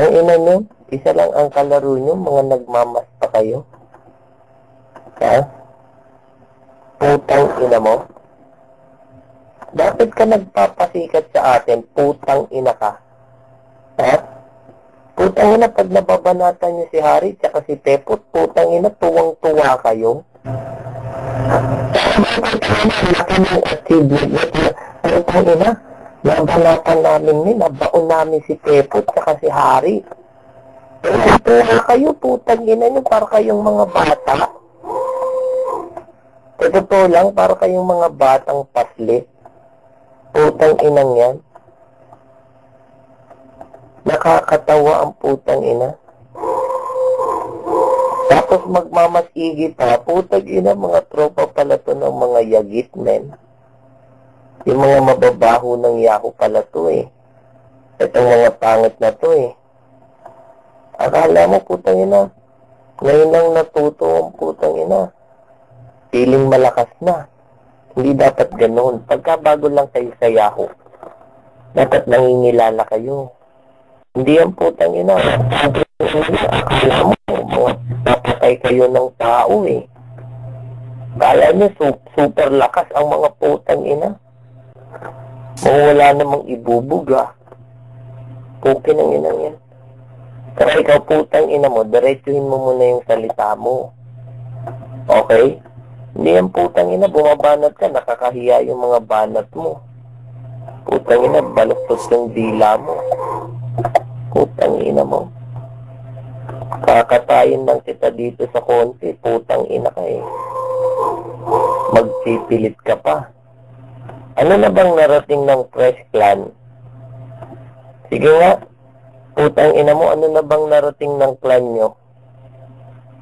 Ang ina nyo, isa lang ang kalaro nyo, mga nagmamas pa kayo. Ha? Putang ina mo. Bakit ka nagpapasikat sa atin? Putang ina ka. Ha? Putang ina, pag nababanatan niyo si Harry tsaka si Tepot, putang ina, tuwang-tuwa kayo. Putang ina, nabanatan namin ni, nabaon namin si Tepot tsaka si Harry. Tuwa kayo, putang ina niyo, para kayong mga bata. Sa totoo lang, para kayong mga batang paslit. Putang inang yan. Nakakatawa ang putang ina. Tapos magmamasigi pa, putang ina, mga tropa pala to ng mga yagit, men. Yung mga mababaho ng Yahoo pala to eh. Itong mga pangit na to eh. Akala mo, putang ina, ngayon lang natuto ang putang ina. Feeling malakas na. Hindi dapat ganoon. Pagka bago lang kayo sa Yahoo, dapat nangingilala kayo. Hindi ang putang ina. Akala mo, mga napatay kayo ng tao eh. Kala su- super lakas ang mga putang ina. Mga wala namang ibubuga. Pukin ang ina yan. Pero ikaw putang ina mo, diretsuhin mo muna yung salita mo. Okay? Hindi ang putang ina, bumabanat ka, nakakahiya yung mga banat mo. Putang ina, baluktot yung dila mo. Putang ina mo. Kakatayin lang kita dito sa konti, putang ina ka eh. Magpipilit ka pa. Ano na bang narating ng Fresh Clan? Sige nga, putang ina mo, ano na bang narating ng clan nyo?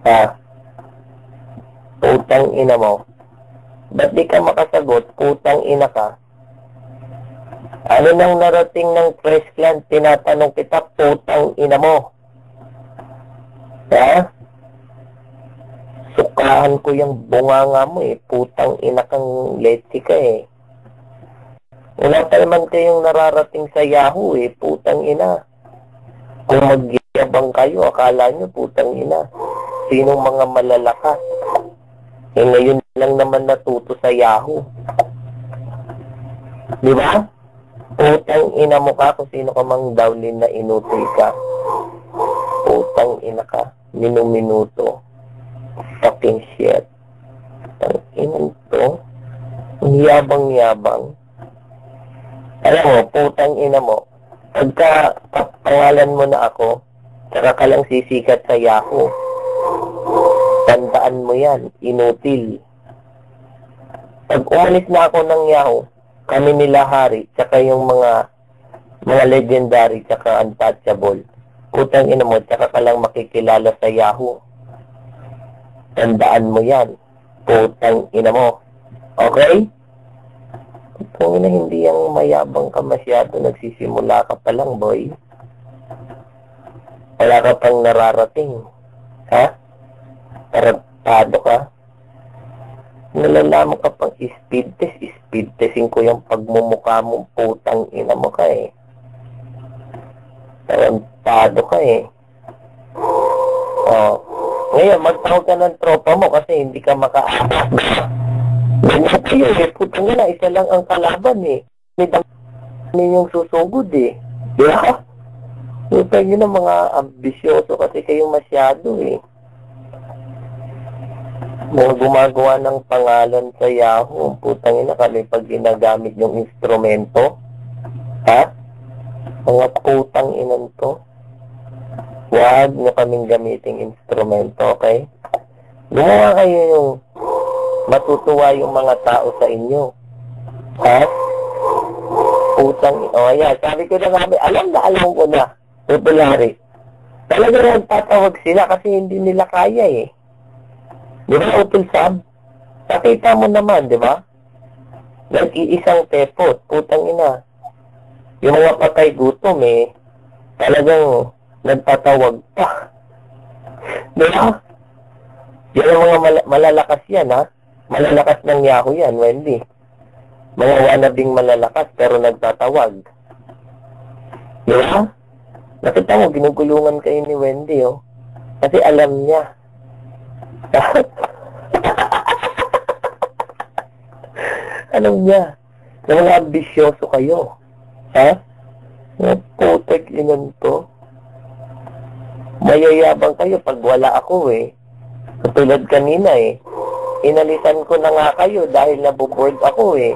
Ha? Putang ina mo. Ba't di ka makasagot? Putang ina ka. Ano nang narating ng Fresh Clan? Tinatanong kita, putang ina mo. Ha? Sukahan ko yung bunganga mo eh. Putang ina kang leti ka eh. Wala pa naman kayong nararating sa Yahoo eh. Putang ina. Kung magyabang kayo, akala nyo putang ina. Sinong mga malalakas? Eh ngayon lang naman natuto sa Yahoo. Di ba? Putang ina mo ka kung sino ka mang downlin na inutoy ka. Putang ina ka. Minuminuto. Fucking shit. Putang ina to. Ang yabang-yabang. Alam mo, putang ina mo. Pagka pangalan mo na ako, saka ka lang sisikat sa Yahoo. Tandaan mo yan, inutil. Pag umalis na ako ng Yahoo, kami nila Hari, tsaka yung mga mga legendary, tsaka untouchable. Putang ina mo, tsaka ka lang makikilala sa Yahoo. Tandaan mo yan. Putang ina mo. Okay? Kung na hindi yung mayabang ka masyado, nagsisimula ka pa lang, boy. Wala ka pang nararating. Ha? Tarantado ka. Nalalaman ka pang speed test. Speed testing ko yung pagmumukha mo, putang ina mo ka eh. Tarantado ka eh. Oh. Ngayon, magtawag ka ng tropa mo kasi hindi ka maka-anak. Kayo eh. Putang ina, isa lang ang kalaban eh. May dami yung susugod eh. Di ba? Putang ina, mga ambisyoso kasi kayo masyado eh. Mga gumagawa ng pangalan sa Yahoo. Putang ina, kami pag ginagamit yung instrumento. Ha? Mga putang inan to. Huwag nyo kaming gamiting instrumento, okay? Gumawa kayo yung matutuwa yung mga tao sa inyo. Ha? Putang, o oh, ayan, sabi ko na kami, alam na alam ko na, populari. Talaga rin tatawag sila kasi hindi nila kaya eh. Di ba, Utol Sab? Nakita mo naman, di ba? Nag-iisang tepot, putang ina. Yung mga patay gutom eh, talagang nagtatawag pa. Di ba? Yan ang mga mal- malalakas yan, ha? Malalakas ng Yahoo yan, Wendy. Mga wanabing malalakas pero nagtatawag. Di ba? Nakita mo, ginugulungan kayo ni Wendy, oh. Kasi alam niya. alam niya. Na mga ambisyoso kayo. Ha? Mga putek inan to. Mayayabang kayo pag wala ako eh. Katulad kanina eh. Inalisan ko na nga kayo dahil naboboard ako eh.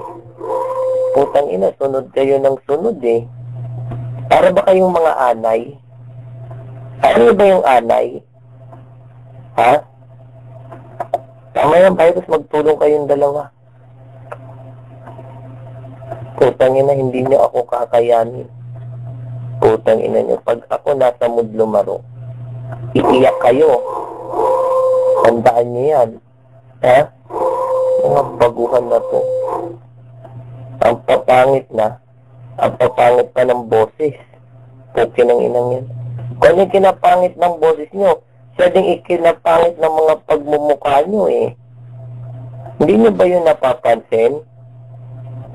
Putang ina, sunod kayo ng sunod eh. Para ba kayong mga anay? Ano ba yung anay? Ha? Tama yan, virus, magtulong kayong dalawa. Putang ina, hindi niyo ako kakayanin. Putang ina niyo, pag ako nasa mood lumaro, iiyak kayo. Tandaan niyo yan. Ha? Mga baguhan na to. Ang papangit na. Ang papangit pa ng boses. Pukin ng inang yan. Kung yung kinapangit ng boses nyo, siya ding ikinapangit ng mga pagmumukha nyo eh. Hindi nyo ba yun napapansin?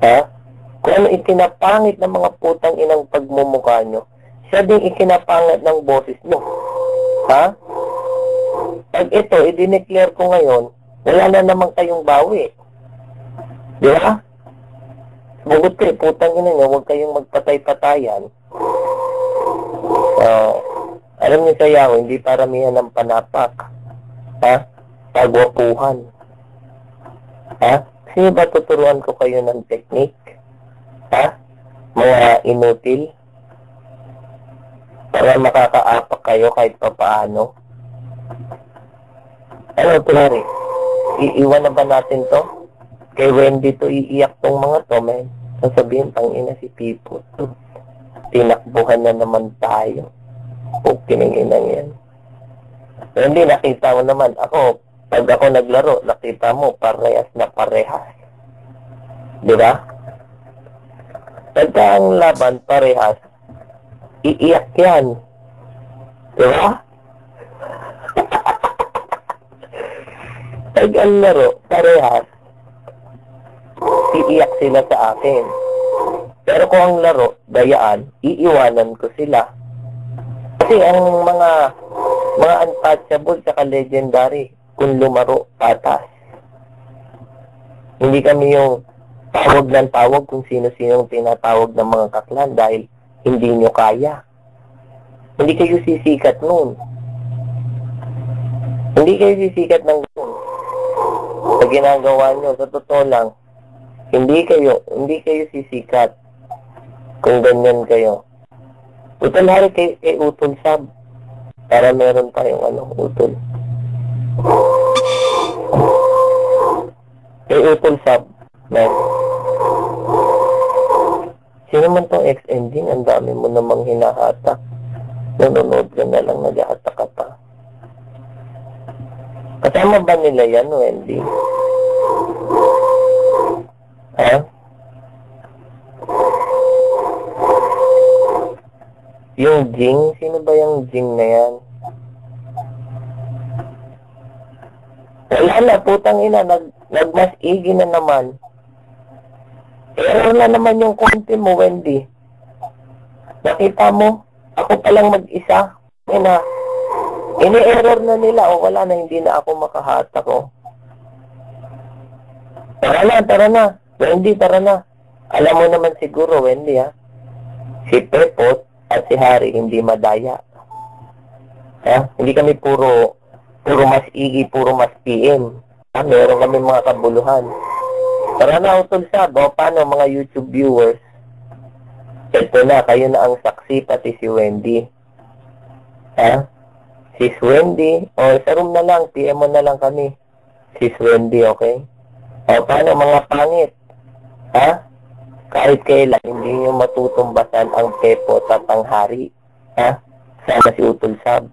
Ha? Kung ano ikinapangit ng mga putang inang pagmumukha nyo, siya ding ikinapangit ng boses nyo. Ha? Pag ito, i-declare ko ngayon, wala na naman kayong bawi. Di ba? Bugot kayo, putang ina nyo, huwag kayong magpatay-patayan. Uh, alam niyo Yahoo, hindi paramihan ng panapak. Ha? Pagwapuhan. Ha? Sino ba tuturuan ko kayo ng technique? Ha? Mga inutil? Para makakaapak kayo kahit papaano? Ano, Tulari? Iiwan na ba natin to? Kay Wendy to iiyak tong mga to, men. Sasabihin, pang ina si Pipo. Tinakbuhan na naman tayo. Pukining inang yan. Wendy, nakita mo naman. Ako, pag ako naglaro, nakita mo, parehas na parehas. Di ba? Pagka ang laban parehas, iiyak yan. Di ba? Pag ang laro, parehas, iiyak sila sa akin. Pero kung ang laro, dayaan, iiwanan ko sila. Kasi ang mga mga untouchable sa legendary, kung lumaro, patas. Hindi kami yung tawag ng tawag kung sino-sino yung tinatawag ng mga kaklan dahil hindi nyo kaya. Hindi kayo sisikat noon. Hindi kayo sisikat ng noon. Sa ginagawa nyo, sa totoo lang, hindi kayo, hindi kayo sisikat kung ganyan kayo. Utol hari kay, kay Utol Sab. Para meron tayong ano, Utol. Kay Utol Sab. Man. Sino man tong ex-ending? Ang dami mo namang hinahata. Nanonood ka na lang, nag-ahata ka pa. Kasama ba nila yan, Wendy? Ha? Yung Jing? Sino ba yung Jing na yan? Wala na, putang ina. Nag, nagmas-igi na naman. Error na naman yung konti mo, Wendy. Nakita mo? Ako palang mag-isa. Ina, ini-error na nila o wala na, hindi na ako makahata ko. Tara na, tara na. Wendy, tara na. Alam mo naman siguro, Wendy, ha? Si Pepot at si Harry hindi madaya. Ha? Hindi kami puro puro mas igi, puro mas PM. Ha? Meron kami mga kabuluhan. Tara na, utol sa, o paano mga YouTube viewers? Ito na, kayo na ang saksi, pati si Wendy. Ha? Sis Wendy, o sa room na lang, PM mo na lang kami. Sis Wendy, okay? O paano mga pangit? Ha? Kahit kailan, hindi nyo matutumbasan ang pepo at ang hari. Ha? Sana si Utol Sab.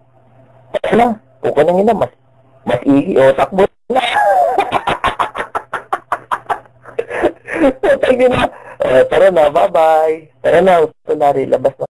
Tara na, uko na nila, mas, mas igi, o takbo na. Tara na, bye-bye. Tara na, Utol Hari, labas na.